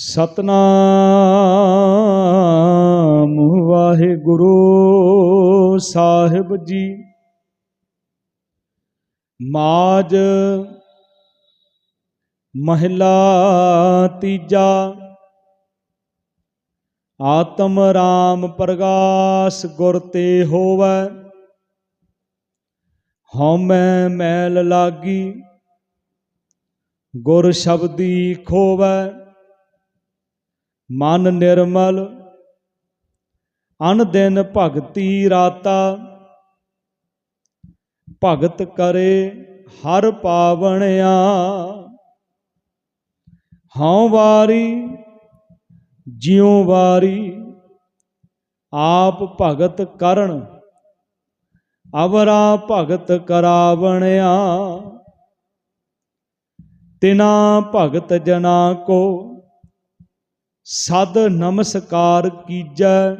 ਸਤਨਾਮ ਵਾਹਿਗੁਰੂ ਸਾਹਿਬ ਜੀ। ਮਾਜ ਮਹਿਲਾ ਤੀਜਾ। ਆਤਮ ਰਾਮ ਪ੍ਰਗਾਸ ਗੁਰ ਤੇ ਹੋਵੈ। ਹਉਮੈ ਮੈਲ ਲਾਗੀ, ਗੁਰ ਸ਼ਬਦੀ ਖੋਵੈ। ਮਨ ਨਿਰਮਲ, ਅਨ ਦਿਨ ਭਗਤੀ ਰਾਤਾ। ਭਗਤ ਕਰੇ ਹਰ ਪਾਵਣਿਆ। ਹਉ ਵਾਰੀ, ਜਿਉ ਵਾਰੀ, ਆਪ ਭਗਤ ਕਰਨ, ਅਵਰਾ ਭਗਤ ਕਰਾਵਣਿਆ। ਤਿਨਾ ਭਗਤ ਜਨਾ ਕੋ ਸਦ ਨਮਸਕਾਰ ਕੀਜੈ,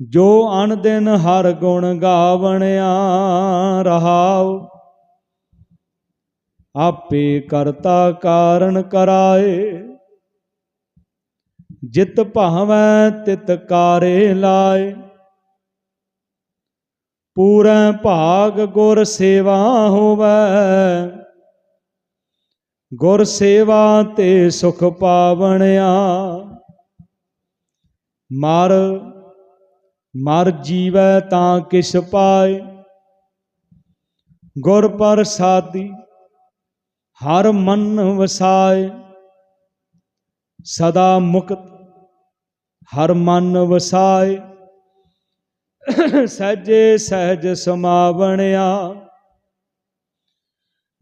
ਜੋ ਅਨ ਦਿਨ ਹਰ ਗੁਣ ਗਾਵਣਿਆ ਰਹਾਉ। ਆਪੇ ਕਰਤਾ ਕਾਰਨ ਕਰਾਏ, ਜਿਤ ਭਾਵੈ ਤਿਤ ਕਾਰੇ ਲਾਏ। ਪੂਰੈ ਭਾਗ ਗੁਰ ਸੇਵਾ ਹੋਵੇ ਗੁਰ ਸੇਵਾ ਤੇ ਸੁਖ ਪਾਵਣਿਆ। ਮਰ ਮਰ ਜੀਵੈ ਤਾਂ ਕਿਛ ਪਾਏ। ਗੁਰ ਪ੍ਰਸਾਦੀ, ਹਰ ਮਨ ਵਸਾਏ। ਸਦਾ ਮੁਕਤ, ਹਰ ਮਨ ਵਸਾਏ। ਸਹਜੇ ਸਹਜ ਸਮਾਵਣਿਆ।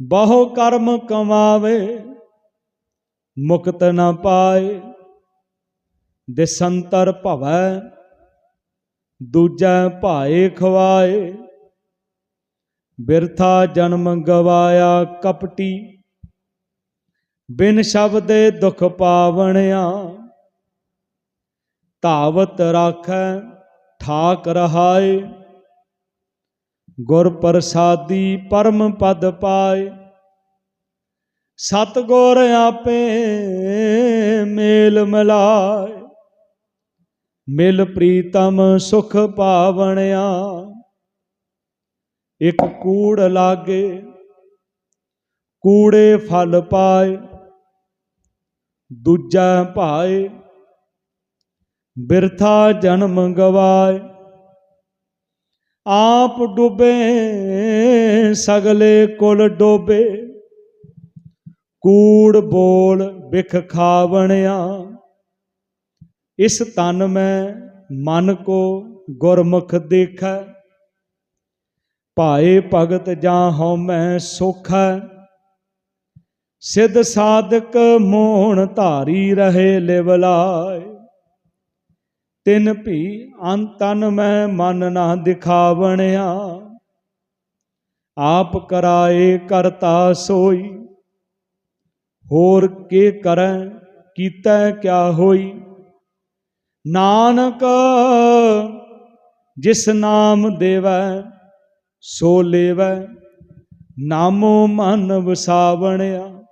ਬਹੁ ਕਰਮ ਕਮਾਵੇ, ਮੁਕਤ ਨਾ ਪਾਏ, ਦਿਸੰਤਰ ਭਵੈ, ਦੂਜੈ ਭਾਏ ਖਵਾਏ। ਬਿਰਥਾ ਜਨਮ ਗਵਾਇਆ ਕਪਟੀ, ਬਿਨ ਸ਼ਬਦੇ ਦੁਖ ਪਾਵਣਿਆ। ਧਾਵਤ ਰਾਖੈ, ਠਾਕ ਰਹਾਏ। ਗੁਰ ਪ੍ਰਸਾਦੀ ਪਰਮ ਪਦ ਪਾਏ। ਸਤ ਗੁਰ ਆਪੇ ਮੇਲ ਮਿਲਾਏ। ਮਿਲ ਪ੍ਰੀਤਮ ਸੁਖ ਪਾਵਣਿਆ। ਇੱਕ ਕੂੜ ਲਾਗੇ, ਕੂੜੇ ਫਲ ਪਾਏ। ਦੂਜਾ ਭਾਏ, ਬਿਰਥਾ ਜਨਮ ਗਵਾਏ। ਆਪ ਡੁੱਬੇ, ਸਗਲੇ ਕੁਲ ਡੋਬੇ। ਕੂੜ ਬੋਲ ਬਿਖ ਖਾਵਣਿਆ। ਇਸ ਤਨ ਮੈਂ ਮਨ ਕੋ ਗੁਰਮੁਖ ਦੇਖੈ। ਭਾਏ ਭਗਤ ਜਾਂ ਹਉ ਮੈਂ ਸੋਖੈ। ਸਿੱਧ ਸਾਧਕ ਮੋਹਣ ਧਾਰੀ ਰਹੇ ਲਿਵਲਾਏ। ਤਿਨ ਭੀ ਅੰਤਨ ਮੈਂ ਮਨ ਨਾ ਦਿਖਾਵਣਿਆ। ਆਪ ਕਰਾਏ ਕਰਤਾ ਸੋਈ। ਹੋਰ ਕੇ ਕਰੈ, ਕੀਤਾ ਕਿਆ ਹੋਈ। ਨਾਨਕ, ਜਿਸ ਨਾਮ ਦੇਵੈ, ਸੋ ਲੇਵੈ। ਨਾਮੋ ਮਨ ਵਸਾਵਣਿਆ।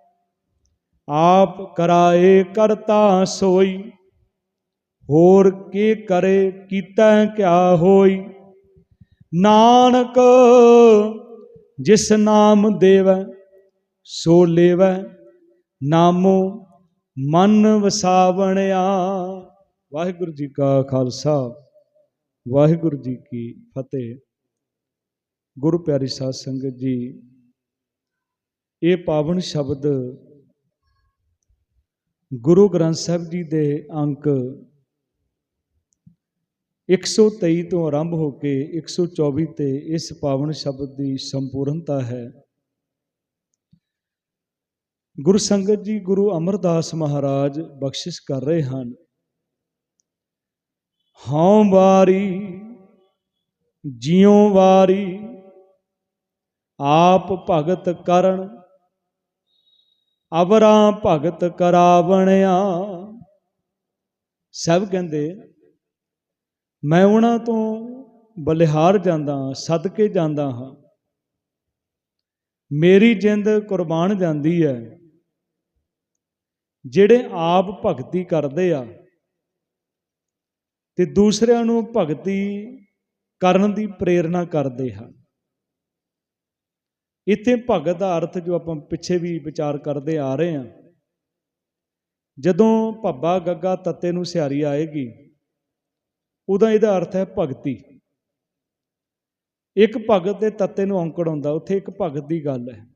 ਆਪ ਕਰਾਏ ਕਰਤਾ ਸੋਈ। ਹੋਰ ਕੀ ਕਰੇ, ਕੀਤਾ ਕਿਆ ਹੋਈ? ਨਾਨਕ, ਜਿਸ ਨਾਮ ਦੇਵੈ, ਸੋ ਲੇਵੈ। ਨਾਮੋ ਮਨ ਵਸਾਵਣਿਆ। ਵਾਹਿਗੁਰੂ ਜੀ ਕਾ ਖਾਲਸਾ, ਵਾਹਿਗੁਰੂ ਜੀ ਕੀ ਫਤਿਹ। ਗੁਰੂ ਪਿਆਰੀ ਸਾਧ ਸੰਗਤ ਜੀ, ਇਹ ਪਾਵਨ ਸ਼ਬਦ ਗੁਰੂ ਗ੍ਰੰਥ ਸਾਹਿਬ ਜੀ ਦੇ ਅੰਕ 123 ਤੋਂ ਆਰੰਭ ਹੋ ਕੇ 124 ਤੇ ਇਸ ਪਾਵਨ ਸ਼ਬਦ ਦੀ ਸੰਪੂਰਨਤਾ ਹੈ। ਗੁਰੂ ਸੰਗਤ ਜੀ, ਗੁਰੂ ਅਮਰਦਾਸ ਮਹਾਰਾਜ ਬਖਸ਼ਿਸ਼ ਕਰ ਰਹੇ ਹਨ। ਹਉ ਵਾਰੀ, ਜਿਉ ਵਾਰੀ ਆਪ ਭਗਤ ਕਰਨ, ਅਵਰਾਂ ਭਗਤ ਕਰਾਵਣਿਆ। ਸਭ ਕਹਿੰਦੇ ਮੈਂ ਉਹਨਾਂ ਤੋਂ ਬਲਿਹਾਰ ਜਾਂਦਾ ਹਾਂ, ਸਦਕੇ ਜਾਂਦਾ ਹਾਂ। ਮੇਰੀ ਜਿੰਦ ਕੁਰਬਾਨ ਜਾਂਦੀ ਹੈ। ਜਿਹੜੇ ਆਪ ਭਗਤੀ ਕਰਦੇ ਆ ਤੇ ਦੂਸਰਿਆਂ ਨੂੰ ਭਗਤੀ ਕਰਨ ਦੀ ਪ੍ਰੇਰਣਾ ਕਰਦੇ ਹਨ। ਇੱਥੇ ਭਗਤ ਦਾ ਅਰਥ ਜੋ ਆਪਾਂ ਪਿੱਛੇ ਵੀ ਵਿਚਾਰ ਕਰਦੇ ਆ ਰਹੇ ਹਾਂ, ਜਦੋਂ ਭੱਬਾ ਗੱਗਾ ਤੱਤੇ ਨੂੰ ਸਿਹਾਰੀ ਆਏਗੀ ਉਹਦਾ ਇਹਦਾ ਅਰਥ ਹੈ ਭਗਤੀ। ਇੱਕ ਭਗਤ ਦੇ ਤੱਤੇ ਨੂੰ ਔਂਕੜ ਹੁੰਦਾ, ਉੱਥੇ ਇੱਕ ਭਗਤ ਦੀ ਗੱਲ ਹੈ।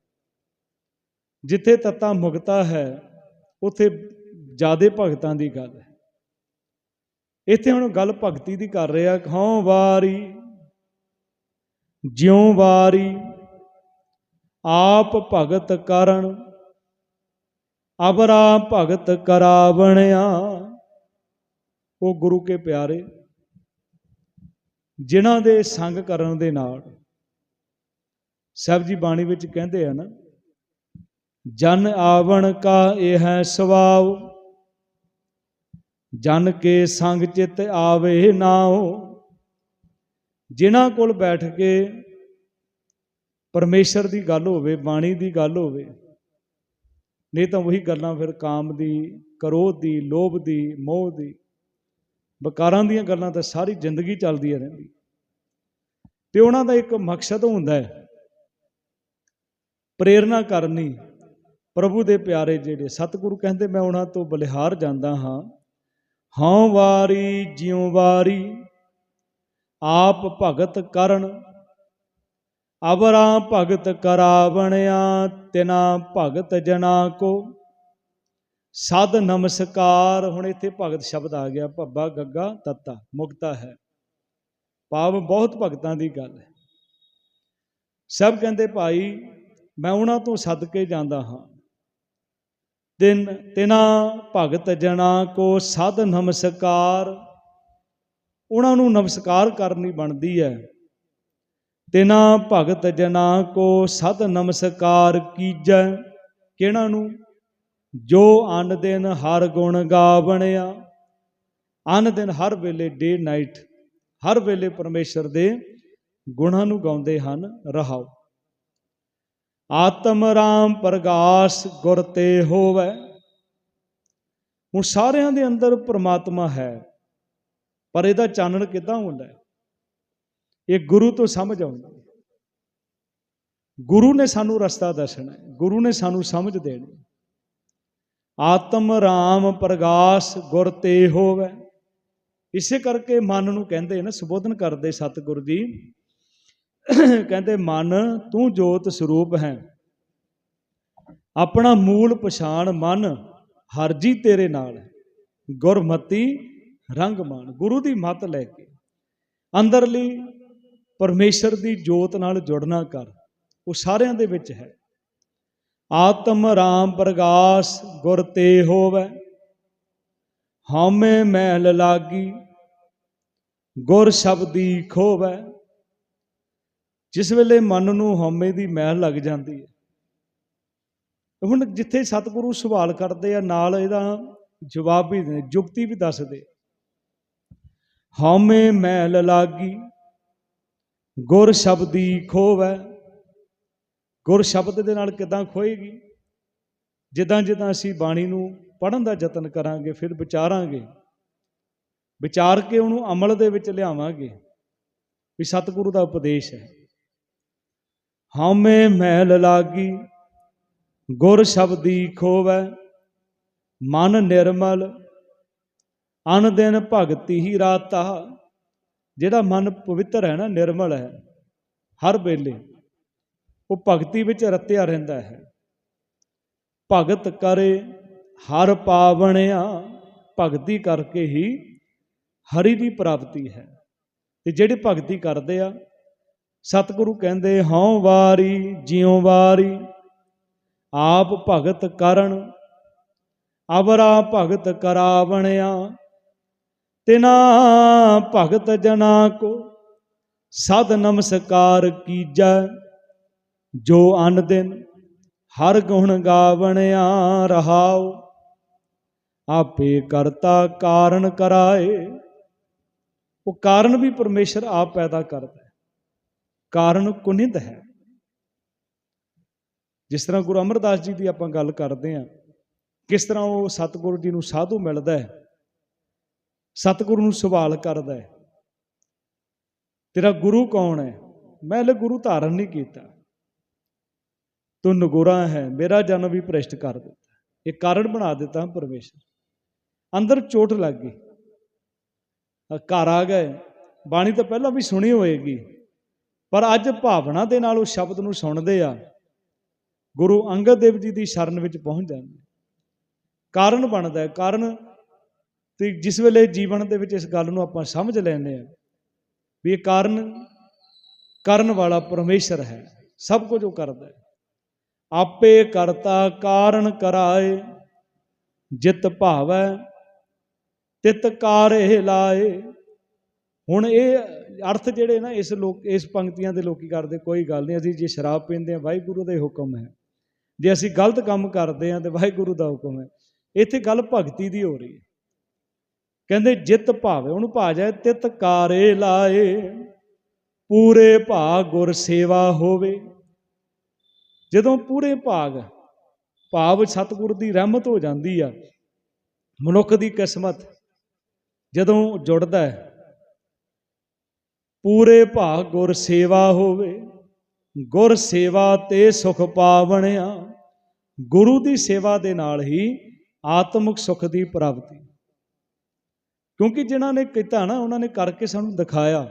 ਜਿੱਥੇ ਤੱਤਾ ਮੁਕਤਾ ਹੈ, ਉੱਥੇ ਜਿਆਦੇ ਭਗਤਾਂ ਦੀ ਗੱਲ ਹੈ। ਇੱਥੇ ਹੁਣ ਗੱਲ ਭਗਤੀ ਦੀ ਕਰ ਰਿਹਾ ਖਾਂ ਵਾਰੀ, ਜਿਉ ਵਾਰੀ, ਆਪ ਭਗਤ ਕਰਨ ਅਬਰਾ ਭਗਤ ਕਰਾਵਣਿਆ। ਉਹ ਗੁਰੂ ਕੇ ਪਿਆਰੇ ਜਿਨ੍ਹਾਂ ਦੇ ਸੰਗ ਕਰਨ ਦੇ ਨਾਲ, ਸਾਹਿਬ ਜੀ ਬਾਣੀ ਵਿੱਚ ਕਹਿੰਦੇ ਆ ਨਾ, ਜਨ ਆਵਣ ਕਾ ਇਹ ਹੈ ਸੁਭਾਵ ਜਨ ਕੇ ਸੰਗ ਚਿਤ ਆਵੇ ਨਾਉ। ਜਿਨ੍ਹਾਂ ਕੋਲ ਬੈਠ ਕੇ ਪਰਮੇਸ਼ਰ ਦੀ ਗੱਲ ਹੋਵੇ, ਬਾਣੀ ਦੀ ਗੱਲ ਹੋਵੇ, ਨਹੀਂ ਤਾਂ ਉਹੀ ਗੱਲਾਂ ਫਿਰ ਕਾਮ ਦੀ, ਕਰੋਧ ਦੀ, ਲੋਭ ਦੀ, ਮੋਹ ਦੀ ਵਿਕਾਰਾਂ ਦੀਆਂ ਗੱਲਾਂ ਤਾਂ ਸਾਰੀ ਜ਼ਿੰਦਗੀ ਚੱਲਦੀਆਂ ਰਹਿੰਦੀ ਤੇ ਉਹਨਾਂ ਦਾ ਇੱਕ ਮਕਸਦ ਹੁੰਦਾ ਹੈ, ਪ੍ਰੇਰਣਾ ਕਰਨੀ, ਪ੍ਰਭੂ ਦੇ ਪਿਆਰੇ ਜਿਹੜੇ ਸਤਿਗੁਰੂ ਕਹਿੰਦੇ, ਮੈਂ ਉਹਨਾਂ ਤੋਂ ਬਲਿਹਾਰ ਜਾਂਦਾ ਹਾਂ। ਹਾਂ ਵਾਰੀ, ਜਿਉ ਵਾਰੀ ਆਪ ਭਗਤ ਕਰਨ। ਅਵਰਾਂ ਭਗਤ ਕਰਾਵਣਿਆ, ਤਿਨਾ ਭਗਤ ਜਨਾ ਕੋ ਸਦ ਨਮਸਕਾਰ। ਹੁਣ ਇੱਥੇ ਭਗਤ ਸ਼ਬਦ ਆ ਗਿਆ, ਭੱਬਾ, ਗੱਗਾ, ਤੱਤਾ, ਮੁਕਤਾ ਹੈ। ਭਾਵ ਬਹੁਤ ਭਗਤਾਂ ਦੀ ਗੱਲ ਹੈ। ਸਭ ਕਹਿੰਦੇ, ਭਾਈ, ਮੈਂ ਉਹਨਾਂ ਤੋਂ ਸਦਕੇ ਜਾਂਦਾ ਹਾਂ। ਤਿੰਨ, ਤਿਨਾ ਭਗਤ ਜਨਾ ਕੋ ਸਦ ਨਮਸਕਾਰ। ਉਹਨਾਂ ਨੂੰ ਨਮਸਕਾਰ ਕਰਨੀ ਬਣਦੀ ਹੈ। ਤਿਨਾ ਭਗਤ ਜਨਾ ਕੋ ਸਦ ਨਮਸਕਾਰ ਕੀਜੈ। ਕਿਹਨਾਂ ਨੂੰ? ਜੋ ਅਨ ਦਿਨ ਹਰ ਗੁਣ ਗਾਵਣਿਆ, ਅਨ ਦਿਨ ਹਰ ਵੇਲੇ ਡੇ ਨਾਈਟ, ਹਰ ਵੇਲੇ ਪਰਮੇਸ਼ਰ ਦੇ ਗੁਣਾਂ ਨੂੰ ਗਾਉਂਦੇ ਹਨ, ਰਹਾਓ। ਆਤਮ ਰਾਮ ਪ੍ਰਗਾਸ ਗੁਰ ਤੇ ਹੋਵੇ। ਹੁਣ ਸਾਰਿਆਂ ਦੇ ਅੰਦਰ ਪ੍ਰਮਾਤਮਾ ਹੈ, ਪਰ ਇਹਦਾ ਚਾਨਣ ਕਿੱਦਾਂ ਹੁੰਦਾ ਹੈ? ਇਹ ਗੁਰੂ ਤੋਂ ਸਮਝ ਆਉਂਦਾ ਗੁਰੂ ਨੇ ਸਾਨੂੰ ਰਸਤਾ ਦੱਸਣਾ ਹੈ, ਗੁਰੂ ਨੇ ਸਾਨੂੰ ਸਮਝ ਦੇਣੀ ਆਤਮ ਰਾਮ ਪ੍ਰਗਾਸ ਗੁਰ ਤੇ ਹੋਵੇ। ਇਸੇ ਕਰਕੇ ਮਨ ਨੂੰ ਕਹਿੰਦੇ ਨਾ, ਸੰਬੋਧਨ ਕਰਦੇ ਸਤਿਗੁਰੂ ਜੀ, ਕਹਿੰਦੇ, ਮਨ, ਤੂੰ ਜੋਤ ਸਰੂਪ ਹੈ। ਆਪਣਾ ਮੂਲ ਪਛਾਣ ਮਨ ਹਰਜੀ ਤੇਰੇ ਨਾਲ ਗੁਰਮਤੀ, ਰੰਗ ਮਾਨ ਗੁਰੂ ਦੀ ਮੱਤ ਲੈ ਕੇ। ਅੰਦਰਲੀ ਪਰਮੇਸ਼ਰ ਦੀ ਜੋਤ ਨਾਲ ਜੁੜਨਾ ਕਰ, ਉਹ ਸਾਰਿਆਂ ਦੇ ਵਿੱਚ ਹੈ। ਆਤਮ ਰਾਮ ਪ੍ਰਗਾਸ ਗੁਰ ਤੇ ਹੋਵੇ। ਹਉਮੈ ਮਹਿਲ ਲਾਗੀ ਗੁਰ ਸ਼ਬਦੀ ਖੋਵੇ। ਜਿਸ ਵੇਲੇ ਮਨ ਨੂੰ ਹਉਮੈ ਦੀ ਮਹਿਲ ਲੱਗ ਜਾਂਦੀ ਹੈ। ਹੁਣ ਜਿੱਥੇ ਸਤਿਗੁਰੂ ਸਵਾਲ ਕਰਦੇ ਆ, ਨਾਲ ਇਹਦਾ ਜਵਾਬ ਵੀ ਦੇ ਜੁਗਤੀ ਵੀ ਦੱਸਦੇ। ਹਉਮੈ ਮਹਿਲ ਲਾਗੀ ਗੁਰ ਸ਼ਬਦੀ ਖੋਵੇ। ਗੁਰ ਸ਼ਬਦ ਦੇ ਨਾਲ ਕਿਦਾਂ ਖੋਏਗੀ? ਜਿੱਦਾਂ ਜਿੱਦਾਂ ਅਸੀਂ ਬਾਣੀ ਨੂੰ ਪੜਨ ਦਾ ਯਤਨ ਕਰਾਂਗੇ, ਫਿਰ ਵਿਚਾਰਾਂਗੇ। ਵਿਚਾਰ ਕੇ ਉਹਨੂੰ ਅਮਲ ਦੇ ਵਿੱਚ ਲਿਆਵਾਂਗੇ। ਵੀ ਸਤਿਗੁਰੂ ਦਾ ਉਪਦੇਸ਼ ਹੈ। ਹਉਮੈ ਮਹਿਲ ਲਾਗੀ, ਗੁਰ ਸ਼ਬਦੀ ਖੋਵੈ, ਮਨ ਨਿਰਮਲ, ਅਨ ਦਿਨ ਭਗਤੀ ਹੀ ਰਾਤਾ ਜਿਹੜਾ ਮਨ ਪਵਿੱਤਰ ਹੈ ਨਾ, ਨਿਰਮਲ ਹੈ, ਹਰ ਵੇਲੇ। ਉਹ ਭਗਤੀ ਵਿੱਚ ਰਤਿਆ ਰਹਿੰਦਾ ਹੈ। ਭਗਤ ਕਰੇ ਹਰ ਪਾਵਣਿਆ, ਭਗਤੀ ਕਰਕੇ ਹੀ ਹਰੀ ਦੀ ਪ੍ਰਾਪਤੀ ਹੈ। ਤੇ ਜਿਹੜੇ ਭਗਤੀ ਕਰਦੇ ਆ, ਸਤਿਗੁਰੂ ਕਹਿੰਦੇ, ਹਉ ਵਾਰੀ, ਜਿਉ ਵਾਰੀ, ਆਪ ਭਗਤ ਕਰਨ, ਅਵਰਾ ਭਗਤ ਕਰਾਵਣਿਆ, ਤਿਨਾ ਭਗਤ ਜਨਾ ਕੋ, ਸਦ ਨਮਸਕਾਰ ਕੀਜੈ ਜੋ ਅੰਨ ਦਿਨ ਹਰ ਗੁਣ ਗਾਵਣਿਆ ਰਹਾਉ, ਆਪੇ ਕਰਤਾ ਕਾਰਨ ਕਰਾਏ। ਉਹ ਕਾਰਨ ਵੀ ਪਰਮੇਸ਼ਰ ਆਪ ਪੈਦਾ ਕਰਦਾ ਹੈ। ਕਾਰਨ ਕੁਨਿੰਦ ਹੈ। ਜਿਸ ਤਰ੍ਹਾਂ ਗੁਰੂ ਅਮਰਦਾਸ ਜੀ ਦੀ ਆਪਾਂ ਗੱਲ ਕਰਦੇ ਹਾਂ, ਕਿਸ ਤਰ੍ਹਾਂ ਉਹ ਸਤਿਗੁਰੂ ਜੀ ਨੂੰ ਸਾਧੂ ਮਿਲਦਾ ਹੈ, ਸਤਿਗੁਰੂ ਨੂੰ ਸਵਾਲ ਕਰਦਾ ਹੈ, ਤੇਰਾ ਗੁਰੂ ਕੌਣ ਹੈ? ਮੈਂ ਲੈ ਗੁਰੂ ਧਾਰਨ ਨਹੀਂ ਕੀਤਾ। ਤੂੰ ਨਗੋਰਾ ਹੈ, ਮੇਰਾ ਜਨਮ ਵੀ ਭ੍ਰਿਸ਼ਟ ਕਰ ਦਿੱਤਾ। ਇਹ ਕਾਰਨ ਬਣਾ ਦਿੱਤਾ ਪਰਮੇਸ਼ਰ। ਅੰਦਰ ਚੋਟ ਲੱਗ ਗਈ। ਘਰ ਆ ਗਏ। ਬਾਣੀ ਤਾਂ ਪਹਿਲਾਂ ਵੀ ਸੁਣੀ ਹੋਏਗੀ। ਪਰ ਅੱਜ ਭਾਵਨਾ ਦੇ ਨਾਲ ਉਹ ਸ਼ਬਦ ਨੂੰ ਸੁਣਦੇ ਆ। ਗੁਰੂ ਅੰਗਦ ਦੇਵ ਜੀ ਦੀ ਸ਼ਰਨ ਵਿੱਚ ਪਹੁੰਚ ਜਾਂਦੇ। ਕਾਰਨ ਬਣਦਾ ਕਾਰਨ ਤੇ ਜਿਸ ਵੇਲੇ ਜੀਵਨ ਦੇ ਵਿੱਚ ਇਸ ਗੱਲ ਨੂੰ ਆਪਾਂ ਸਮਝ ਲੈਂਦੇ ਆ ਵੀ ਇਹ ਕਾਰਨ ਕਰਨ ਵਾਲਾ ਪਰਮੇਸ਼ਰ ਹੈ। ਸਭ ਕੁਝ ਉਹ ਕਰਦਾ ਹੈ। ਆਪੇ ਕਰਤਾ ਕਾਰਨ ਕਰਾਏ, ਜਿਤ ਭਾਵੈ, ਤਿਤ ਕਾਰੇ ਲਾਏ। ਹੁਣ ਇਹ ਅਰਥ ਜਿਹੜੇ ਨਾ ਇਸ ਲੋਕ, ਇਸ ਪੰਕਤੀਆਂ ਦੇ ਲੋਕੀ ਕਰਦੇ, ਕੋਈ ਗੱਲ ਨਹੀਂ, ਅਸੀਂ ਜੇ ਸ਼ਰਾਬ ਪੀਂਦੇ ਆ ਵਾਹਿਗੁਰੂ ਦਾ ਹੁਕਮ ਹੈ। ਜੇ ਅਸੀਂ ਗਲਤ ਕੰਮ ਕਰਦੇ ਆ ਤੇ ਵਾਹਿਗੁਰੂ ਦਾ ਹੁਕਮ ਹੈ। ਇੱਥੇ ਗੱਲ ਭਗਤੀ ਦੀ ਹੋ ਰਹੀ ਹੈ। ਕਹਿੰਦੇ ਜਿਤ ਭਾਵੇ, ਉਹਨੂੰ ਭਾਜੈ ਤਿਤ ਕਾਰੇ ਲਾਏ, ਪੂਰੇ ਭਾ ਗੁਰ ਸੇਵਾ ਹੋਵੇ। ਜਦੋਂ ਪੂਰੇ ਭਾਗ, ਭਾਵ ਸਤਿਗੁਰ ਦੀ ਰਹਿਮਤ ਹੋ ਜਾਂਦੀ ਆ, ਮਨੁੱਖ ਦੀ ਕਿਸਮਤ ਜਦੋਂ ਜੁੜਦਾ ਹੈ, ਪੂਰੇ ਭਾਗ ਗੁਰ ਸੇਵਾ ਹੋਵੇ, ਗੁਰ ਸੇਵਾ ਤੇ ਸੁਖ ਪਾਵਣਿਆ, ਗੁਰੂ ਦੀ ਸੇਵਾ ਦੇ ਨਾਲ ਹੀ ਆਤਮਿਕ ਸੁਖ ਦੀ ਪ੍ਰਾਪਤੀ। ਕਿਉਂਕਿ ਜਿਨ੍ਹਾਂ ਨੇ ਕੀਤਾ ਨਾ, ਉਹਨਾਂ ਨੇ ਕਰਕੇ ਸਾਨੂੰ ਦਿਖਾਇਆ।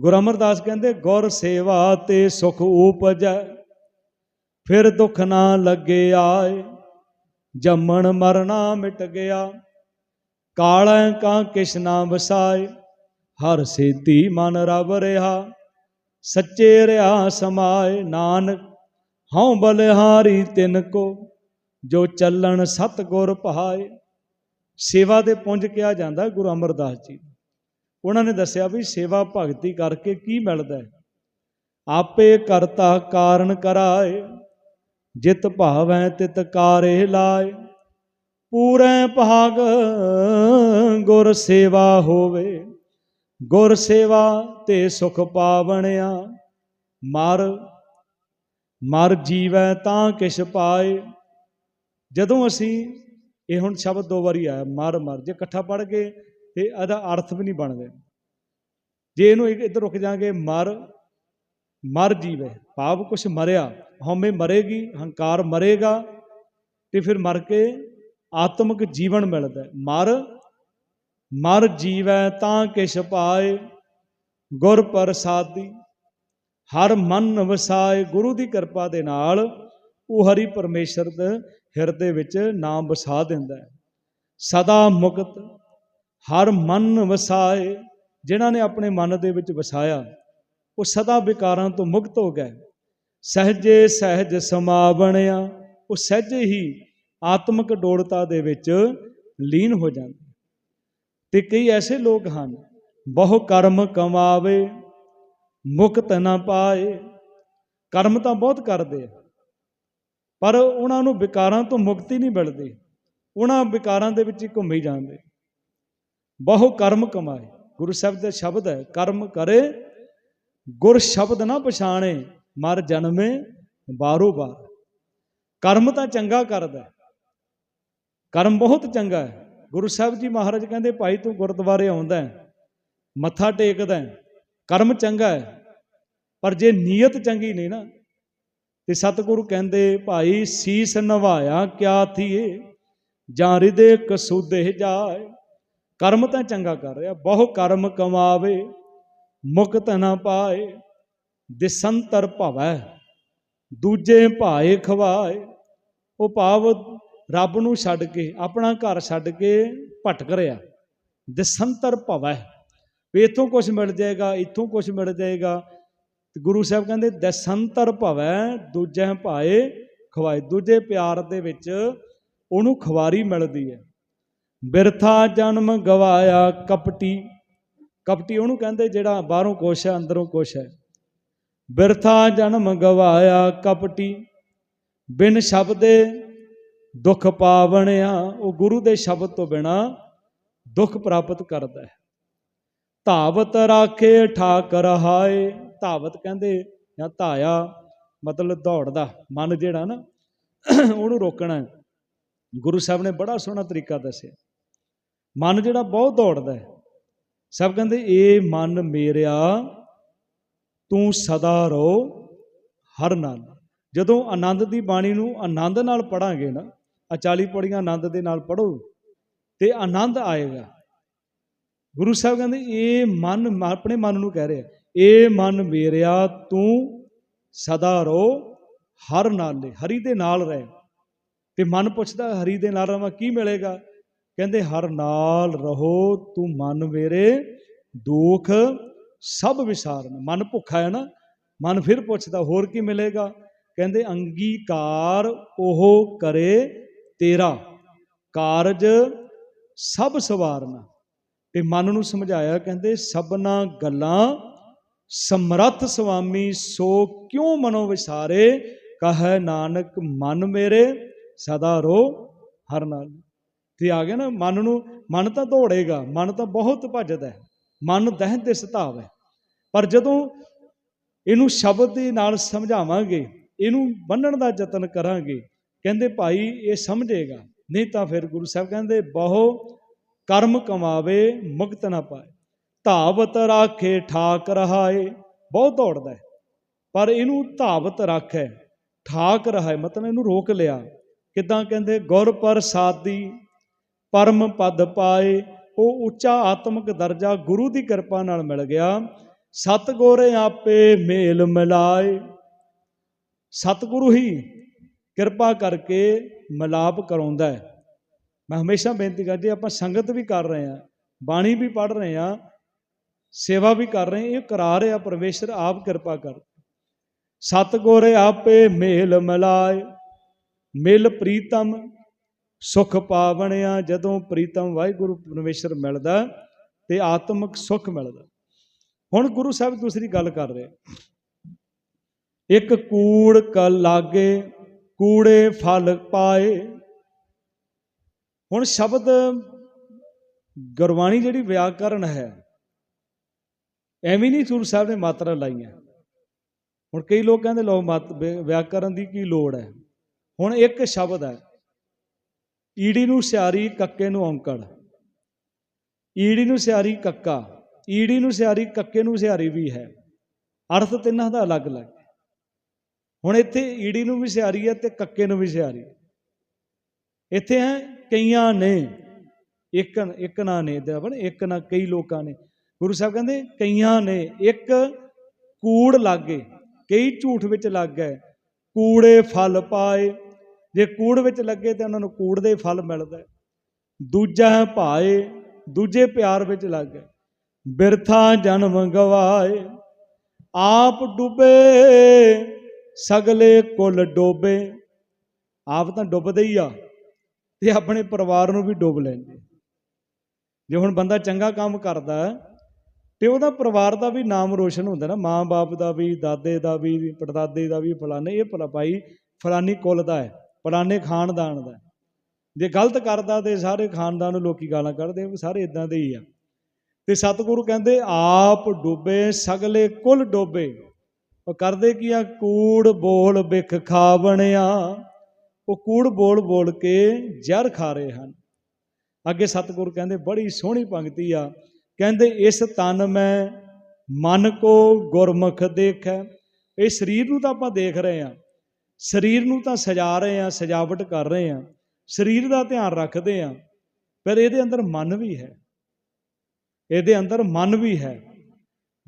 ਗੁਰੂ ਅਮਰਦਾਸ ਕਹਿੰਦੇ, ਗੁਰ ਸੇਵਾ ਤੇ ਸੁਖ ਉਪਜੈ। ਫਿਰ ਦੁੱਖ ਨਾ ਲੱਗੇ ਆਏ, ਜੰਮਣ ਮਰਨਾ ਮਿਟ ਗਿਆ। ਕਾਲੈ ਕਾ ਕਿਛ ਨਾ ਵਸਾਏ, ਹਰ ਸੇਤੀ ਮਨ ਰਬ ਰਿਹਾ। ਸੱਚੇ ਰਿਹਾ ਸਮਾਏ ਨਾਨਕ, ਹਉ ਬਲਿਹਾਰੀ ਤਿਨ ਕੋ, ਜੋ ਚੱਲਣ ਸਤ ਗੁਰ ਪਹਾਏ। ਸੇਵਾ ਦੇ ਪੁੰਜ ਕਿਹਾ ਜਾਂਦਾ ਗੁਰੂ ਅਮਰਦਾਸ ਜੀ ਉਹਨਾਂ ਨੇ ਦੱਸਿਆ ਵੀ ਸੇਵਾ ਭਗਤੀ ਕਰਕੇ ਕੀ ਮਿਲਦਾ ਹੈ? ਆਪੇ ਕਰਤਾ ਕਾਰਨ ਕਰਾਏ ਜਿਤ ਭਾਵੈ ਤਿਤ ਕਾਰੇ ਲਾਏ। ਪੂਰੇ ਭਾਗ ਗੁਰ ਸੇਵਾ ਹੋਵੇ। ਗੁਰ ਸੇਵਾ ਤੇ ਸੁਖ ਪਾਵਣਿਆ। ਮਰ ਮਰ ਜੀਵੈ ਤਾਂ ਕਿਛ ਪਾਏ। ਜਦੋਂ ਅਸੀਂ ਇਹ ਹੁਣ ਸ਼ਬਦ ਦੋ ਵਾਰੀ ਆਇਆ, ਮਰ ਮਰ, ਜੇ ਇਕੱਠਾ ਪੜ ਗਏ ਤੇ ਇਹਦਾ ਅਰਥ ਵੀ ਨਹੀਂ ਬਣਦੇ ਜੇ ਇਹਨੂੰ ਇੱਧਰ ਰੁਕ ਜਾਾਂਗੇ ਮਰ ਮਰ ਜੀਵੇ, ਭਾਵ ਕੁਛ ਮਰਿਆ। ਹਉਮੈ ਮਰੇਗੀ, ਹੰਕਾਰ ਮਰੇਗਾ ਤੇ ਫਿਰ ਮਰ ਕੇ ਆਤਮਿਕ ਜੀਵਨ ਮਿਲਦਾ ਹੈ। ਮਰ ਮਰ ਜੀਵੈ ਤਾਂ ਕਿਛ ਪਾਏ, ਗੁਰ ਪ੍ਰਸਾਦੀ, ਹਰ ਮਨ ਵਸਾਏ, ਗੁਰੂ ਦੀ ਕਿਰਪਾ ਦੇ ਨਾਲ ਉਹ ਹਰੀ ਪਰਮੇਸ਼ਰ ਦੇ ਹਿਰਦੇ ਵਿੱਚ ਨਾਮ ਵਸਾ ਦਿੰਦਾ ਹੈ ਸਦਾ ਮੁਕਤ, ਹਰ ਮਨ ਵਸਾਏ, ਜਿਨ੍ਹਾਂ ਨੇ ਆਪਣੇ ਮਨ ਦੇ ਵਿੱਚ ਵਸਾਇਆ, ਉਹ ਸਦਾ ਵਿਕਾਰਾਂ ਤੋਂ ਮੁਕਤ ਹੋ ਗਏ ਸਹਜੇ ਸਹਿਜ ਸਮਾ ਬਣਿਆ ਉਹ ਸਹਿਜੇ ਹੀ ਆਤਮਿਕ ਡੋੜਤਾ ਦੇ ਵਿੱਚ ਲੀਨ ਹੋ ਜਾਂਦੇ। ਤੇ ਕਈ ਐਸੇ ਲੋਕ ਹਨ, ਬਹੁ ਕਰਮ ਕਮਾਵੇ, ਮੁਕਤ ਨਾ ਪਾਏ। ਕਰਮ ਤਾਂ ਬਹੁਤ ਕਰਦੇ ਆ, ਪਰ ਉਹਨਾਂ ਨੂੰ ਵਿਕਾਰਾਂ ਤੋਂ ਮੁਕਤੀ ਨਹੀਂ ਮਿਲਦੀ। ਉਹਨਾਂ ਵਿਕਾਰਾਂ ਦੇ ਵਿੱਚ ਹੀ ਘੁੰਮੀ ਜਾਂਦੇ। ਬਹੁ ਕਰਮ ਕਮਾਏ, ਗੁਰੂ ਸਾਹਿਬ ਦਾ ਸ਼ਬਦ ਹੈ, ਕਰਮ ਕਰੇ, ਗੁਰ ਸ਼ਬਦ ਨਾ ਪਛਾਣੇ। ਮਰ ਜਨਮੇ ਬਾਰੋ ਬਾਰ ਕਰਮ ਤਾਂ ਚੰਗਾ ਕਰਦਾ ਕਰਮ ਬਹੁਤ ਚੰਗਾ ਹੈ। ਗੁਰੂ ਸਾਹਿਬ ਜੀ ਮਹਾਰਾਜ ਕਹਿੰਦੇ, ਭਾਈ ਤੂੰ ਗੁਰਦੁਆਰੇ ਆਉਂਦਾ ਮੱਥਾ ਟੇਕਦਾ ਕਰਮ ਚੰਗਾ ਹੈ, ਪਰ ਜੇ ਨੀਅਤ ਚੰਗੀ ਨਹੀਂ ਨਾ, ਤੇ ਸਤਿਗੁਰੂ ਕਹਿੰਦੇ, ਭਾਈ ਸੀਸ ਨਵਾਇਆ ਕਿਆ ਥੀਏ, ਜਾਂ ਰਿਦੇ ਕਸੂਦੇ ਜਾਏ। ਕਰਮ ਤਾਂ ਚੰਗਾ ਕਰ ਰਿਹਾ, ਬਹੁ ਕਰਮ ਕਮਾਵੇ, ਮੁਕਤ ਨਾ ਪਾਏ। ਦਿਸੰਤਰ ਭਵੈ, ਦੂਜੇ ਭਾਏ ਖਵਾਏ। ਉਹ ਭਾਵ ਰੱਬ ਨੂੰ ਛੱਡ ਕੇ, ਆਪਣਾ ਘਰ ਛੱਡ ਕੇ ਭਟਕ ਰਿਹਾ। ਦਿਸੰਤਰ ਭਵੈ। ਵੀ ਇੱਥੋਂ ਕੁਝ ਮਿਲ ਜਾਏਗਾ, ਇੱਥੋਂ ਕੁਝ ਮਿਲ ਜਾਏਗਾ। ਗੁਰੂ ਸਾਹਿਬ ਕਹਿੰਦੇ, ਦਸੰਤਰ ਭਵੈ, ਦੂਜੇ ਭਾਏ ਖਵਾਏ। ਦੂਜੇ ਪਿਆਰ ਦੇ ਵਿੱਚ ਉਹਨੂੰ ਖਵਾਰੀ ਮਿਲਦੀ ਹੈ। ਬਿਰਥਾ ਜਨਮ ਗਵਾਇਆ ਕਪਟੀ। ਕਪਟੀ ਉਹਨੂੰ ਕਹਿੰਦੇ ਜਿਹੜਾ ਬਾਹਰੋਂ ਕੁਛ ਹੈ, ਅੰਦਰੋਂ ਕੁਛ ਹੈ। ਬਿਰਥਾ ਜਨਮ ਗਵਾਇਆ ਕਪਟੀ, ਬਿਨ ਸ਼ਬਦੇ ਦੁੱਖ ਪਾਵਣਿਆ, ਉਹ ਗੁਰੂ ਦੇ ਸ਼ਬਦ ਤੋਂ ਬਿਨਾ ਦੁੱਖ ਪ੍ਰਾਪਤ ਕਰਦਾ ਹੈ। ਧਾਵਤ ਰਾਖੇ ਠਾਕ ਰਹਾਏ ਧਾਵਤ ਕਹਿੰਦੇ ਜਾਂ ਧਾਇਆ ਮਤਲਬ ਦੌੜਦਾ, ਮਨ ਜਿਹੜਾ ਨਾ, ਉਹਨੂੰ ਰੋਕਣਾ ਗੁਰੂ ਸਾਹਿਬ ਨੇ ਬੜਾ ਸੋਹਣਾ ਤਰੀਕਾ ਦੱਸਿਆ। ਮਨ ਜਿਹੜਾ ਬਹੁਤ ਦੌੜਦਾ ਹੈ। ਸਭ ਕਹਿੰਦੇ ਇਹ ਮਨ ਮੇਰਿਆ ਤੂੰ ਸਦਾ ਰਹੋ ਹਰ ਨਾਲ ਜਦੋਂ ਆਨੰਦ ਦੀ ਬਾਣੀ ਨੂੰ ਆਨੰਦ ਨਾਲ ਪੜਾਂਗੇ ਨਾ ਆ 40 ਪੌੜੀਆਂ ਆਨੰਦ ਦੇ ਨਾਲ ਪੜੋ ਤੇ ਆਨੰਦ ਆਏਗਾ। ਗੁਰੂ ਸਾਹਿਬ ਕਹਿੰਦੇ, ਇਹ ਮਨ ਆਪਣੇ ਮਨ ਨੂੰ ਕਹਿ ਰਿਹਾ, ਇਹ ਮਨ ਮੇਰਿਆ, ਤੂੰ ਸਦਾ ਰਹੋ ਹਰ ਨਾਲੇ ਹਰੀ ਦੇ ਨਾਲ ਰਹਿ। ਤੇ ਮਨ ਪੁੱਛਦਾ, ਹਰੀ ਦੇ ਨਾਲ ਰਵਾਂ ਕੀ ਮਿਲੇਗਾ? ਕਹਿੰਦੇ, ਹਰ ਨਾਲ ਰਹੋ, ਤੂੰ ਮਨ ਮੇਰੇ ਦੁੱਖ ਸਭ ਵਿਸਾਰਨ ਮਨ ਭੁੱਖਾ ਹੈ ਨਾ? ਮਨ ਫਿਰ ਪੁੱਛਦਾ, ਹੋਰ ਕੀ ਮਿਲੇਗਾ? ਕਹਿੰਦੇ, ਅੰਗੀਕਾਰ ਉਹ ਕਰੇ ਤੇਰਾ, ਕਾਰਜ ਸਭ ਸਵਾਰਨਾ। ਤੇ ਮਨ ਨੂੰ ਸਮਝਾਇਆ, ਕਹਿੰਦੇ, ਸਭਨਾ ਗੱਲਾਂ ਸਮਰੱਥ ਸੁਆਮੀ ਸੋ ਕਿਉਂ ਮਨੋ ਵਿਸਾਰੇ? ਕਹੈ ਨਾਨਕ, ਮਨ ਮੇਰੇ ਸਦਾ ਰੋ ਹਰ ਨਾਲ। ਤੇ ਆ ਗਿਆ ਨਾ, ਮਨ ਨੂੰ, ਮਨ ਤਾਂ ਦੌੜੇਗਾ, ਮਨ ਤਾਂ ਬਹੁਤ ਭੱਜਦਾ ਹੈ। ਮਨ ਦਹਿ ਤੇ ਸਤਾਵ ਹੈ। ਪਰ ਜਦੋਂ ਇਹਨੂੰ ਸ਼ਬਦ ਦੇ ਨਾਲ ਸਮਝਾਵਾਂਗੇ, ਇਹਨੂੰ ਬੰਨਣ ਦਾ ਯਤਨ ਕਰਾਂਗੇ, ਕਹਿੰਦੇ ਭਾਈ ਇਹ ਸਮਝੇਗਾ, ਨਹੀਂ ਤਾਂ ਫਿਰ ਗੁਰੂ ਸਾਹਿਬ ਕਹਿੰਦੇ, ਬਹੁ ਕਰਮ ਕਮਾਵੇ, ਮੁਕਤ ਨਾ ਪਾਏ। ਧਾਵਤ ਰਾਖੇ ਠਾਕ ਰਹਾਏ, ਬਹੁਤ ਦੌੜਦਾ ਹੈ। ਪਰ ਇਹਨੂੰ ਧਾਵਤ ਰੱਖੈ, ਠਾਕ ਰਹਾਏ, ਮਤਲਬ ਇਹਨੂੰ ਰੋਕ ਲਿਆ। ਕਿਦਾਂ ਕਹਿੰਦੇ, ਗੁਰ ਪ੍ਰਸਾਦੀ, ਪਰਮ ਪਦ ਪਾਏ ਉਹ ਉੱਚਾ ਆਤਮਿਕ ਦਰਜਾ ਗੁਰੂ ਦੀ ਕਿਰਪਾ ਨਾਲ ਮਿਲ ਗਿਆ। ਸਤਗੁਰ ਆਪੇ ਮੇਲ ਮਿਲਾਏ। ਸਤਿਗੁਰੂ ਹੀ ਕਿਰਪਾ ਕਰਕੇ ਮਿਲਾਪ ਕਰਾਉਂਦਾ ਹੈ। ਮੈਂ ਹਮੇਸ਼ਾ ਬੇਨਤੀ ਕਰਦੀ ਆਪਾਂ ਸੰਗਤ ਵੀ ਕਰ ਰਹੇ ਹਾਂ, ਬਾਣੀ ਵੀ ਪੜ ਰਹੇ ਹਾਂ, ਸੇਵਾ ਵੀ ਕਰ ਰਹੇ ਇਹ ਕਰਾ ਰਿਹਾ ਪਰਮੇਸ਼ਰ, ਆਪ ਕਿਰਪਾ ਕਰ। ਸਤਗੁਰ ਆਪੇ ਮੇਲ ਮਿਲਾਏ। ਮਿਲ ਪ੍ਰੀਤਮ ਸੁਖ ਪਾਵਣਿਆ ਜਦੋਂ ਪ੍ਰੀਤਮ ਵਾਹਿਗੁਰੂ ਪਰਮੇਸ਼ਰ ਮਿਲਦਾ ਤੇ ਆਤਮਿਕ ਸੁਖ ਮਿਲਦਾ। ਹੁਣ ਗੁਰੂ ਸਾਹਿਬ ਦੂਸਰੀ ਗੱਲ ਕਰ ਰਹੇ ਇੱਕ ਕੂੜ ਕਲ ਲਾਗੇ, ਕੂੜੇ ਫਲ ਪਾਏ। ਹੁਣ ਸ਼ਬਦ ਗੁਰਬਾਣੀ ਜਿਹੜੀ ਵਿਆਕਰਨ ਹੈ, ਐਵੇਂ ਨਹੀਂ ਸੂਰ ਸਾਹਿਬ ਨੇ ਮਾਤਰਾ ਲਾਈਆਂ। ਹੁਣ ਕਈ ਲੋਕ ਕਹਿੰਦੇ ਲੋ ਮਾਤ ਵਿਆਕਰਨ ਦੀ ਕੀ ਲੋੜ ਹੈ? ਹੁਣ ਇੱਕ ਸ਼ਬਦ ਹੈ ਈੜੀ ਨੂੰ ਸਿਆਰੀ ਕੱਕੇ ਨੂੰ ਔਂਕੜ। ਈੜੀ ਨੂੰ ਸਿਆਰੀ ਕੱਕਾ। ਈੜੀ ਨੂੰ ਸਿਆਰੀ ਕੱਕੇ ਨੂੰ ਸਿਆਰੀ ਵੀ ਹੈ। ਅਰਥ ਤਿੰਨਾਂ ਦਾ ਅਲੱਗ-ਅਲੱਗ ਹੁਣ ਇੱਥੇ ਈੜੀ ਨੂੰ ਵੀ ਸਿਆਰੀ ਹੈ ਤੇ ਕੱਕੇ ਨੂੰ ਵੀ ਸਿਆਰੀ ਇੱਥੇ ਹੈ ਕਈਆਂ ਨੇ, ਇੱਕ ਇੱਕ ਨਾ ਨੇ ਤੇ ਇੱਕ ਨਾ ਕਈ ਲੋਕਾਂ ਨੇ। ਗੁਰੂ ਸਾਹਿਬ ਕਹਿੰਦੇ, ਕਈਆਂ ਨੇ, ਇੱਕ ਕੂੜ ਲਾਗੇ, ਕਈ ਝੂਠ ਵਿੱਚ ਲੱਗ ਗਏ। ਕੂੜੇ ਫਲ ਪਾਏ ਜੇ ਕੂੜ ਵਿੱਚ ਲੱਗੇ ਤੇ ਉਹਨਾਂ ਨੂੰ ਕੂੜ ਦੇ ਫਲ ਮਿਲਦਾ ਦੂਜਾ ਹੈ ਭਾਏ ਦੂਜੇ ਪਿਆਰ ਵਿੱਚ ਲੱਗ। ਗਏ ਬਿਰਥਾ ਜਨਮ ਗਵਾਏ ਆਪ ਡੁੱਬੇ ਸਗਲੇ ਕੁੱਲ ਡੋਬੇ। ਆਪ ਤਾਂ ਡੁੱਬਦੇ ਹੀ ਆ ਤੇ ਆਪਣੇ ਪਰਿਵਾਰ ਨੂੰ ਵੀ ਡੁੱਬ ਲੈਂਦੇ। ਜੇ ਹੁਣ ਬੰਦਾ ਚੰਗਾ ਕੰਮ ਕਰਦਾ ਹੈ, ਤੇ ਉਹਦਾ ਪਰਿਵਾਰ ਦਾ ਵੀ ਨਾਮ ਰੋਸ਼ਨ ਹੁੰਦਾ ਨਾ। ਮਾਂ-ਬਾਪ ਦਾ ਵੀ ਦਾਦੇ ਦਾ ਵੀ ਪੜਦਾਦੇ ਦਾ ਵੀ ਫਲਾਣੇ ਇਹ ਭਲਾ ਭਾਈ ਫਲਾਨੀ ਕੁੱਲ ਦਾ ਹੈ। ਪੁਰਾਣੇ ਖਾਨਦਾਨ ਦਾ। ਜੇ ਗਲਤ ਕਰਦਾ ਤੇ ਸਾਰੇ ਖਾਨਦਾਨ ਨੂੰ ਲੋਕੀ ਗਾਲਾਂ ਕੱਢਦੇ ਉਹ ਸਾਰੇ ਇਦਾਂ ਦੇ ਹੀ ਆ। ਤੇ ਸਤਿਗੁਰੂ ਕਹਿੰਦੇ, ਆਪ ਡੋਬੇ, ਸਗਲੇ ਕੁਲ ਡੋਬੇ। ਉਹ ਕਰਦੇ ਕੀ ਆ? ਕੂੜ ਬੋਲ ਬਿਖ ਖਾਵਣਿਆ। ਉਹ ਕੂੜ ਬੋਲ ਬੋਲ ਕੇ ਜ਼ਹਿਰ ਖਾ ਰਹੇ ਹਨ। ਅੱਗੇ ਸਤਿਗੁਰੂ ਕਹਿੰਦੇ, ਬੜੀ ਸੋਹਣੀ ਪੰਕਤੀ ਆ। ਕਹਿੰਦੇ, ਇਸ ਤਨ ਮੈਂ ਮਨ ਕੋ ਗੁਰਮੁਖ ਦੇਖੈ। ਇਹ ਸਰੀਰ ਨੂੰ ਤਾਂ ਆਪਾਂ ਦੇਖ ਰਹੇ ਆ। ਸਰੀਰ ਨੂੰ ਤਾਂ ਸਜਾ ਰਹੇ ਆ ਸਜਾਵਟ ਕਰ ਰਹੇ ਆ ਸਰੀਰ ਦਾ ਧਿਆਨ ਰੱਖਦੇ ਆ ਪਰ ਇਹਦੇ ਅੰਦਰ ਮਨ ਵੀ ਹੈ। ਇਹਦੇ ਅੰਦਰ ਮਨ ਵੀ ਹੈ।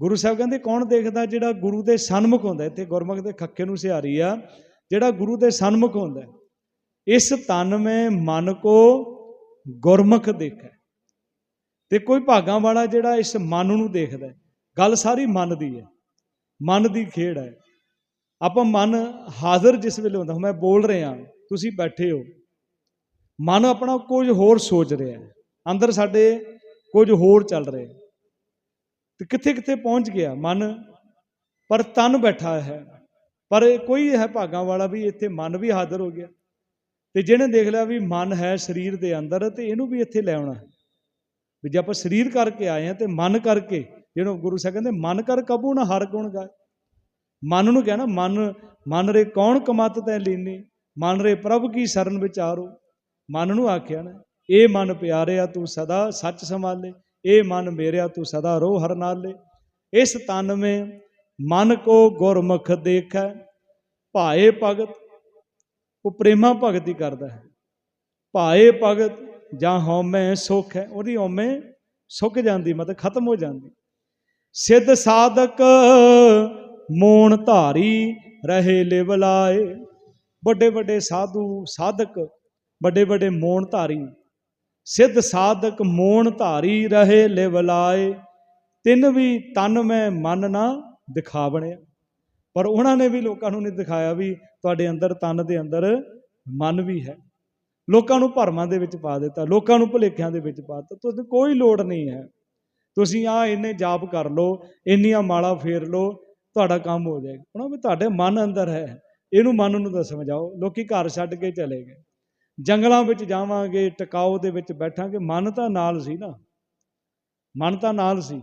ਗੁਰੂ ਸਾਹਿਬ ਕਹਿੰਦੇ, ਕੌਣ ਦੇਖਦਾ ਜਿਹੜਾ ਗੁਰੂ ਦੇ ਸਨਮੁਖ ਹੁੰਦਾ ਇੱਥੇ ਗੁਰਮੁਖ ਦੇ ਖੱਕੇ ਨੂੰ ਸਿਹਾਰੀ ਆ। ਜਿਹੜਾ ਗੁਰੂ ਦੇ ਸਨਮੁਖ ਹੁੰਦਾ ਇਸ ਤਨ ਮੈਂ ਮਨ ਕੋ ਗੁਰਮੁਖ ਦੇਖੈ। ਤੇ ਕੋਈ ਭਾਗਾਂ ਵਾਲਾ ਜਿਹੜਾ ਇਸ ਮਨ ਨੂੰ ਦੇਖਦਾ ਗੱਲ ਸਾਰੀ ਮਨ ਦੀ ਹੈ। ਮਨ ਦੀ ਖੇਡ ਹੈ। ਆਪਾਂ ਮਨ ਹਾਜ਼ਰ ਜਿਸ ਵੇਲੇ ਹੁੰਦਾ ਮੈਂ ਬੋਲ ਰਿਹਾ, ਤੁਸੀਂ ਬੈਠੇ ਹੋ। ਮਨ ਆਪਣਾ ਕੁਝ ਹੋਰ ਸੋਚ ਰਿਹਾ ਹੈ। ਅੰਦਰ ਸਾਡੇ ਕੁਝ ਹੋਰ ਚੱਲ ਰਿਹਾ ਤੇ ਕਿੱਥੇ ਕਿੱਥੇ ਪਹੁੰਚ ਗਿਆ ਮਨ? ਪਰ ਤਨ ਬੈਠਾ ਹੈ। ਪਰ ਕੋਈ ਹੈ ਭਾਗਾਂ ਵਾਲਾ ਵੀ ਇੱਥੇ ਮਨ ਵੀ ਹਾਜ਼ਰ ਹੋ ਗਿਆ। ਤੇ ਜਿਹਨੇ ਦੇਖ ਲਿਆ ਵੀ ਮਨ ਹੈ ਸਰੀਰ ਦੇ ਅੰਦਰ, ਤੇ ਇਹਨੂੰ ਵੀ ਇੱਥੇ ਲੈ ਆਉਣਾ ਹੈ। ਵੀ ਜੇ ਆਪਾਂ ਸਰੀਰ ਕਰਕੇ ਆਏ ਆ ਤੇ ਮਨ ਕਰਕੇ, ਜਿਹਨੂੰ ਗੁਰੂ ਸਾਹਿਬ ਕਹਿੰਦੇ, ਮਨ ਕਰ ਕਬੂ ਨਾ ਹਰ ਗੁਣ ਗਾਏ। ਮਨ ਨੂੰ ਕਹਿਣਾ, ਮਨ ਮਨ ਰੇ ਕੌਣ ਕਮਤ ਤੈ ਲੀਨੀ? ਮਨ ਰੇ ਪ੍ਰਭ ਕੀ ਸ਼ਰਨ ਵਿਚਾਰੋ? ਮਨ ਨੂੰ ਆਖਿਆ ਨਾ, ਇਹ ਮਨ ਪਿਆਰਿਆ ਤੂੰ ਸਦਾ ਸੱਚ ਸੰਭਾਲੇ, ਇਹ ਮਨ ਮੇਰਿਆ ਤੂੰ ਸਦਾ ਰੋ ਹਰ ਨਾਲੇ। ਇਸ ਤਨ ਮੇ ਮਨ ਕੋ ਗੁਰਮੁਖ ਦੇਖੈ, ਭਾਏ ਭਗਤ, ਉਹ ਪ੍ਰੇਮਾ ਭਗਤੀ ਕਰਦਾ ਹੈ। ਭਾਏ ਭਗਤ, ਜਾਂ ਹਉਮੈ ਸੁਖ ਹੈ ਉਹਦੀ ਹਉਮੈ ਸੁੱਕ ਜਾਂਦੀ, ਮਤਲਬ ਖਤਮ ਹੋ ਜਾਂਦੀ। ਸਿੱਧ ਸਾਧਕ ਮੋਣ ਧਾਰੀ ਰਹੇ ਲਿਵਲਾਏ ਵੱਡੇ ਵੱਡੇ ਸਾਧੂ, ਸਾਧਕ, ਵੱਡੇ ਵੱਡੇ ਮੋਣ ਧਾਰੀ। ਸਿੱਧ ਸਾਧਕ ਮੋਣ ਧਾਰੀ ਰਹੇ ਲਿਵਲਾਏ ਤਿੰਨ ਵੀ ਤਨ ਮੈਂ ਮਨ ਨਾ ਦਿਖਾਵਣਿਆ। ਪਰ ਉਹਨਾਂ ਨੇ ਵੀ ਲੋਕਾਂ ਨੂੰ ਨਹੀਂ ਦਿਖਾਇਆ ਵੀ ਤੁਹਾਡੇ ਅੰਦਰ ਤਨ ਦੇ ਅੰਦਰ ਮਨ ਵੀ ਹੈ। ਲੋਕਾਂ ਨੂੰ ਭਰਮਾਂ ਦੇ ਵਿੱਚ ਪਾ ਦਿੱਤਾ, ਲੋਕਾਂ ਨੂੰ ਭੁਲੇਖਿਆਂ ਦੇ ਵਿੱਚ ਪਾ ਦਿੱਤਾ। ਤੁਹਾਨੂੰ ਕੋਈ ਲੋੜ ਨਹੀਂ ਹੈ। ਤੁਸੀਂ ਆ ਇੰਨੇ ਜਾਪ ਕਰ ਲਓ, ਇੰਨੀਆਂ ਮਾਲਾ ਫੇਰ ਲਓ ਤੁਹਾਡਾ ਕੰਮ ਹੋ ਜਾਏਗਾ। ਉਹਨਾਂ ਵੀ ਤੁਹਾਡੇ ਮਨ ਅੰਦਰ ਹੈ। ਇਹਨੂੰ ਮਨ ਨੂੰ ਤਾਂ ਸਮਝਾਓ। ਲੋਕੀ ਘਰ ਛੱਡ ਕੇ ਚਲੇ ਗਏ। ਜੰਗਲਾਂ ਵਿੱਚ ਜਾਵਾਂਗੇ ਟਿਕਾਓ ਦੇ ਵਿੱਚ ਬੈਠਾਂਗੇ। ਮਨ ਤਾਂ ਨਾਲ ਸੀ ਨਾ। ਮਨ ਤਾਂ ਨਾਲ ਸੀ।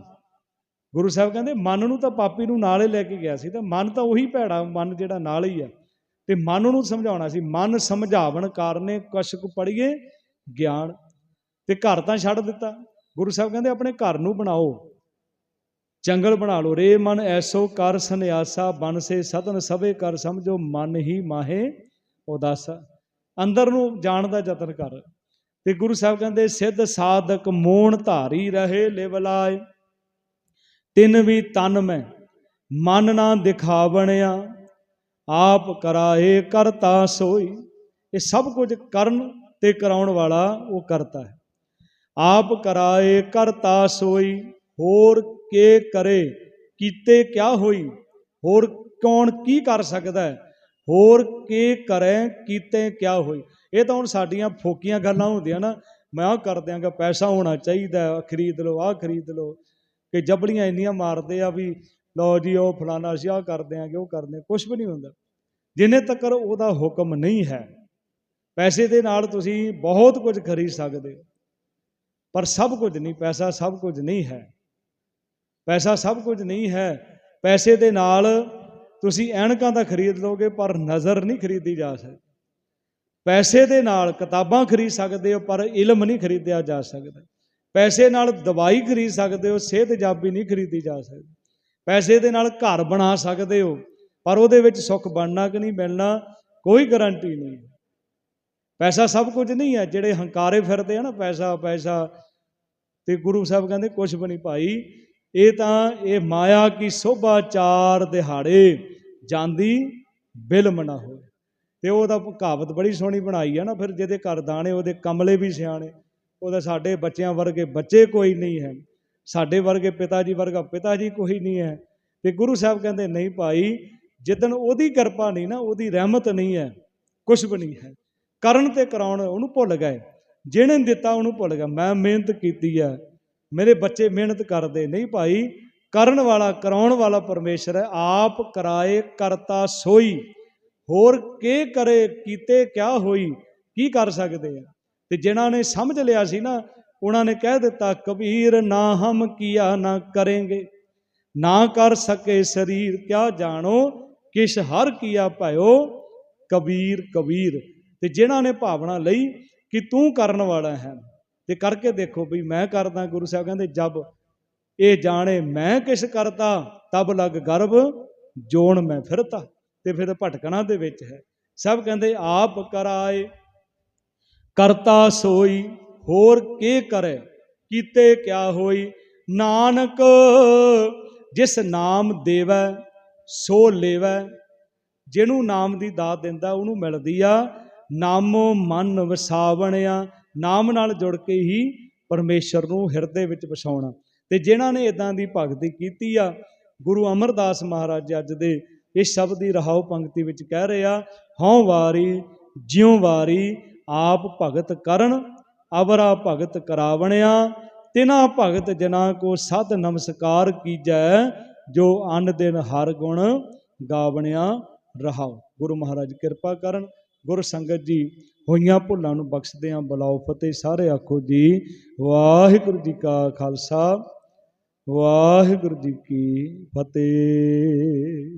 ਗੁਰੂ ਸਾਹਿਬ ਕਹਿੰਦੇ, ਮਨ ਨੂੰ ਤਾਂ ਪਾਪੀ ਨੂੰ ਨਾਲ ਹੀ ਲੈ ਕੇ ਗਿਆ ਸੀ। ਤਾਂ ਮਨ ਤਾਂ ਉਹੀ ਭੈੜਾ, ਮਨ ਜਿਹੜਾ ਨਾਲ ਹੀ ਆ। ਤੇ ਮਨ ਨੂੰ ਸਮਝਾਉਣਾ ਸੀ। ਮਨ ਸਮਝਾਵਣ ਕਾਰਨੇ ਕਸ਼ਕ ਪੜੀਏ, ਗਿਆਨ। ਤੇ ਘਰ ਤਾਂ ਛੱਡ ਦਿੱਤਾ। ਗੁਰੂ ਸਾਹਿਬ ਕਹਿੰਦੇ, ਆਪਣੇ ਘਰ ਨੂੰ ਬਣਾਓ। ਜੰਗਲ ਬਣਾ ਲੋ ਰੇ ਮਨ ਐਸੋ ਕਰ ਸੰਿਆਸਾ ਬਨ ਸੇ ਸਤਨ ਸਭੇ ਕਰ, ਸਮਝੋ ਮਨ ਹੀ ਮਾਹੇ ਉਦਾਸਾ। ਅੰਦਰ ਨੂੰ ਜਾਣ ਦਾ ਯਤਨ ਕਰ। ਤੇ ਗੁਰੂ ਸਾਹਿਬ ਕਹਿੰਦੇ, ਸਿੱਧ ਸਾਧਕ ਮੋਣ ਧਾਰੀ ਰਹੇ ਲਿਵਲਾਏ ਤਿੰਨ ਵੀ ਤਨ ਮੈਂ, ਮਨ ਨਾ ਦਿਖਾਵਣਿਆ। ਆਪ ਕਰਾਏ ਕਰਤਾ ਸੋਈ। ਇਹ ਸਭ ਕੁਝ ਕਰਨ ਤੇ ਕਰਾਉਣ ਵਾਲਾ ਉਹ ਕਰਤਾ ਹੈ। ਆਪ ਕਰਾਏ ਕਰਤਾ ਸੋਈ। ਹੋਰ ਕੇ ਕਰੇ, ਕੀਤੇ ਕਿਆ ਹੋਈ? ਹੋਰ ਕੌਣ ਕੀ ਕਰ ਸਕਦਾ ਹੈ? ਹੋਰ ਕੀ ਕਰੇ, ਕੀਤੇ ਕਿਆ ਹੋਈ? ਇਹ ਤਾਂ ਹੁਣ ਸਾਡੀਆਂ ਫੋਕੀਆਂ ਗੱਲਾਂ ਹੁੰਦੀਆਂ ਨਾ। ਮੈਂ ਆਹ ਕਰ ਦਿਆਂਗਾ, ਪੈਸਾ ਹੋਣਾ ਚਾਹੀਦਾ ਖਰੀਦ ਲਓ, ਆਹ ਖਰੀਦ ਲਓ। ਕਿ ਜਬੜੀਆਂ ਇੰਨੀਆਂ ਮਾਰਦੇ ਆ ਵੀ ਲਓ ਜੀ, ਉਹ ਫਲਾਣਾ, ਅਸੀਂ ਆਹ ਕਰ ਦਿਆਂਗੇ, ਉਹ ਕਰਦੇ ਕੁਝ ਵੀ ਨਹੀਂ ਹੁੰਦਾ। ਜਿੰਨੇ ਤੱਕ ਉਹਦਾ ਹੁਕਮ ਨਹੀਂ ਹੈ, ਪੈਸੇ ਦੇ ਨਾਲ ਤੁਸੀਂ ਬਹੁਤ ਕੁਝ ਖਰੀਦ ਸਕਦੇ ਪਰ ਸਭ ਕੁਝ ਨਹੀਂ, ਪੈਸਾ ਸਭ ਕੁਝ ਨਹੀਂ ਹੈ। ਪੈਸਾ ਸਭ ਕੁਝ ਨਹੀਂ ਹੈ। ਪੈਸੇ ਦੇ ਨਾਲ ਤੁਸੀਂ ਐਨਕਾਂ ਤਾਂ ਖਰੀਦ ਲਓਗੇ, ਪਰ ਨਜ਼ਰ ਨਹੀਂ ਖਰੀਦੀ ਜਾ ਸਕਦੀ। ਪੈਸੇ ਦੇ ਨਾਲ ਕਿਤਾਬਾਂ ਖਰੀਦ ਸਕਦੇ ਹੋ, ਪਰ ਇਲਮ ਨਹੀਂ ਖਰੀਦਿਆ ਜਾ ਸਕਦਾ। ਪੈਸੇ ਨਾਲ ਦਵਾਈ ਖਰੀਦ ਸਕਦੇ ਹੋ, ਸਿਹਤ ਜਾਬੀ ਨਹੀਂ ਖਰੀਦੀ ਜਾ ਸਕਦੀ। ਪੈਸੇ ਦੇ ਨਾਲ ਘਰ ਬਣਾ ਸਕਦੇ ਹੋ, ਪਰ ਉਹਦੇ ਵਿੱਚ ਸੁੱਖ ਬਣਨਾ ਕਿ ਨਹੀਂ ਮਿਲਣਾ, ਕੋਈ ਗਾਰੰਟੀ ਨਹੀਂ। ਪੈਸਾ ਸਭ ਕੁਝ ਨਹੀਂ ਹੈ, ਜਿਹੜੇ ਹੰਕਾਰੇ ਫਿਰਦੇ ਆ ਨਾ, ਪੈਸਾ ਪੈਸਾ। ਤੇ ਗੁਰੂ ਸਾਹਿਬ ਕਹਿੰਦੇ ਕੁਝ ਵੀ ਨਹੀਂ ਭਾਈ ਇਹ ਤਾਂ ਇਹ ਮਾਇਆ ਕੀ ਸੋਭਾ ਚਾਰ ਦਿਹਾੜੇ ਜਾਂਦੀ ਬਿਲਮ ਨਾ ਹੋਏ। ਤੇ ਉਹਦਾ ਕਹਾਵਤ ਬੜੀ ਸੋਹਣੀ ਬਣਾਈ ਹੈ ਨਾ ਫਿਰ ਜਿਹਦੇ ਘਰ ਦਾਣੇ, ਉਹਦੇ ਕਮਲੇ ਵੀ ਸਿਆਣੇ। ਉਹਦਾ ਸਾਡੇ ਬੱਚਿਆਂ ਵਰਗੇ ਬੱਚੇ ਕੋਈ ਨਹੀਂ ਹੈ। ਸਾਡੇ ਵਰਗੇ ਪਿਤਾ ਜੀ ਵਰਗਾ ਪਿਤਾ ਜੀ ਕੋਈ ਨਹੀਂ ਹੈ। ਤੇ ਗੁਰੂ ਸਾਹਿਬ ਕਹਿੰਦੇ, ਨਹੀਂ ਭਾਈ, ਜਿੱਦਣ ਉਹਦੀ ਕਿਰਪਾ ਨਹੀਂ ਨਾ, ਉਹਦੀ ਰਹਿਮਤ ਨਹੀਂ ਹੈ ਕੁਝ ਵੀ ਨਹੀਂ ਹੈ। ਕਰਨ ਤੇ ਕਰਾਉਣ ਉਹਨੂੰ ਭੁੱਲ ਗਏ। ਜਿਹਨੇ ਦਿੱਤਾ ਉਹਨੂੰ ਭੁੱਲ ਗਿਆ। ਮੈਂ ਮਿਹਨਤ ਕੀਤੀ ਹੈ। ਮੇਰੇ ਬੱਚੇ ਮਿਹਨਤ ਕਰਦੇ, ਨਹੀਂ ਭਾਈ, ਕਰਨ ਵਾਲਾ, ਕਰਾਉਣ ਵਾਲਾ ਪਰਮੇਸ਼ਰ ਹੈ। ਆਪ ਕਰਾਏ, ਕਰਤਾ ਸੋਈ। ਹੋਰ ਕੀ ਕਰੇ, ਕੀਤੇ ਕਿਆ ਹੋਈ? ਕੀ ਕਰ ਸਕਦੇ ਆ? ਤੇ ਜਿਨ੍ਹਾਂ ਨੇ ਸਮਝ ਲਿਆ ਸੀ ਨਾ, ਉਹਨਾਂ ਨੇ ਕਹਿ ਦਿੱਤਾ, ਕਬੀਰ, ਨਾ ਹਮ ਕੀਆ ਨਾ ਕਰਾਂਗੇ। ਨਾ ਕਰ ਸਕੇ ਸਰੀਰ, ਕਿਆ ਜਾਣੋ, ਕਿਸ ਹਰ ਕੀਆ ਭਇਓ? ਕਬੀਰ ਕਬੀਰ। ਤੇ ਜਿਨ੍ਹਾਂ ਨੇ ਭਾਵਨਾ ਲਈ ਕਿ ਤੂੰ ਕਰਨ ਵਾਲਾ ਹੈ। ਤੇ ਕਰਕੇ ਦੇਖੋ ਵੀ ਮੈਂ ਕਰਦਾ, ਗੁਰੂ ਸਾਹਿਬ ਕਹਿੰਦੇ, ਜਬ ਇਹ ਜਾਣੇ ਮੈਂ ਕਿਸ ਕਰਤਾ, ਤਬ ਲਗ ਗਰਭ ਜੋਣ ਮੈਂ ਫਿਰਤਾ। ਤੇ ਫਿਰ ਭਟਕਣਾ ਦੇ ਵਿੱਚ ਹੈ। ਸਭ ਕਹਿੰਦੇ, ਆਪ ਕਰਾਏ, ਕਰਤਾ ਸੋਈ, ਹੋਰ ਕੀ ਕਰੇ, ਕੀਤੇ ਕਿਆ ਹੋਈ? ਨਾਨਕ, ਜਿਸ ਨਾਮ ਦੇਵੈ, ਸੋ ਲੇਵੈ। ਜਿਹਨੂੰ ਨਾਮ ਦੀ ਦਾਤ ਦਿੰਦਾ, ਉਹਨੂੰ ਮਿਲਦੀ ਆ, ਨਾਮੋ ਮਨ ਵਸਾਵਣਿਆ। ਨਾਮ ਨਾਲ ਜੁੜ ਕੇ ਹੀ ਪਰਮੇਸ਼ਰ ਨੂੰ ਹਿਰਦੇ ਵਿੱਚ ਵਸਾਉਣਾ ਤੇ ਜਿਨ੍ਹਾਂ ਨੇ ਇਦਾਂ ਦੀ ਭਗਤੀ ਕੀਤੀ ਆ, ਗੁਰੂ ਅਮਰਦਾਸ ਮਹਾਰਾਜ ਅੱਜ ਦੇ ਇਸ ਸ਼ਬਦ ਦੀ ਰਹਾਉ ਪੰਕਤੀ ਵਿੱਚ ਕਹਿ ਰਿਹਾ ਹਉ ਵਾਰੀ, ਜਿਉ ਵਾਰੀ ਆਪ ਭਗਤ ਕਰਨ, ਅਵਰਾ ਭਗਤ ਕਰਾਵਣਿਆ, ਤਿਨਾ ਭਗਤ ਜਨਾ ਕੋ ਸਤ ਨਮਸਕਾਰ ਕੀਜੈ, ਜੋ ਅਨ ਦਿਨ ਹਰ ਗੁਣ ਗਾਵਣਿਆ ਰਹਾਉ। ਗੁਰੂ ਮਹਾਰਾਜ ਕਿਰਪਾ ਕਰਨ। ਗੁਰ ਸੰਗਤ ਜੀ, ਹੋਈਆਂ ਭੁੱਲਾਂ ਨੂੰ ਬਖਸ਼ਦੇ ਆਂ ਬਲਾਓ ਫਤਿਹ, ਸਾਰੇ ਆਖੋ ਜੀ, ਵਾਹਿਗੁਰੂ ਜੀ ਕਾ ਖਾਲਸਾ, ਵਾਹਿਗੁਰੂ ਜੀ ਕੀ ਫਤਿਹ।